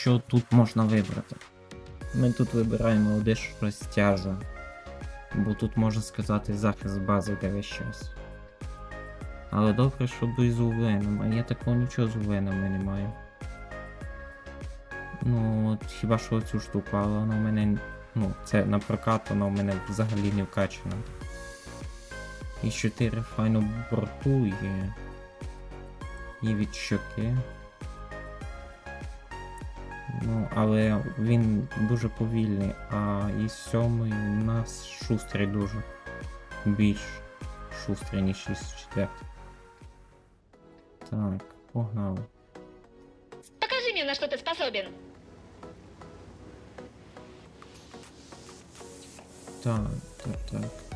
Що тут можна вибрати? Ми тут вибираємо одиш розтяжу. Бо тут можна сказати захист бази де весь час. Але добре, що без УВ немає. Я такого нічого з УВ немає немає. Ну, от хіба що цю штуку, але вона в мене. Ну, це на прокат, вона в мене взагалі не вкачана. І 4 файно борту є. І від щоки. Ну, але він дуже повільний, а із сьомий у нас шустрий дуже. Більш шустрий, ніж із четвертий. Так, погнали. Покажи мне, на что ты способен. Так, так, так.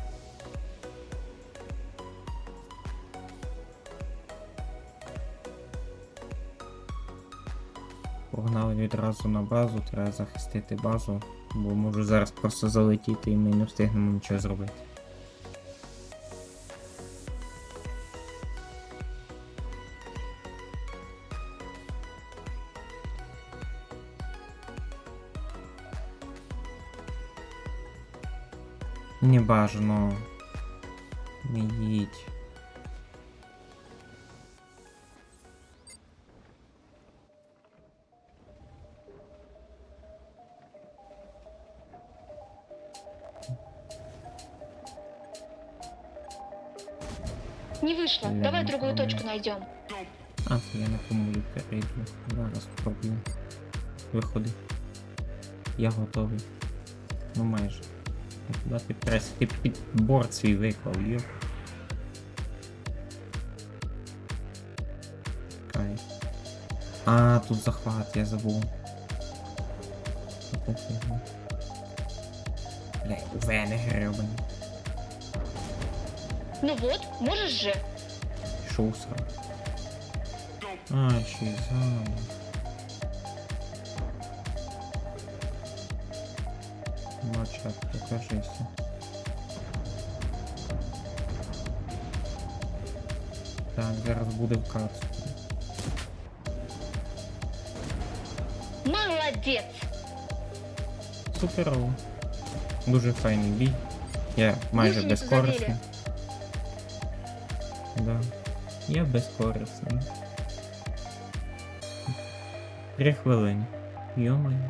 Погнали відразу на базу, треба захистити базу, бо можу зараз просто залетіти і ми не встигнемо нічого зробити. Не бажано. Не їдь. Не вышло. Ля, Давай другую проблема. точку найдем. А, я на помилі перейду. Зараз спробую. Виходи. Я готовий. Ну майже. Куди ти прес? Ти під борт свій виклав, йо. Чекай. А, тут захват, я забув. Таку фігню. Бля, вени гребані. Ну вот, можешь же. Шоу срав. А, ще й заново. Мачат, покажися. Так, зараз буде вкат. Молодец. Суперово. Дуже файний бій. Я майже Гусеницю безкорисний. Да. Я безкорисний. Три хвилини. Йомаю.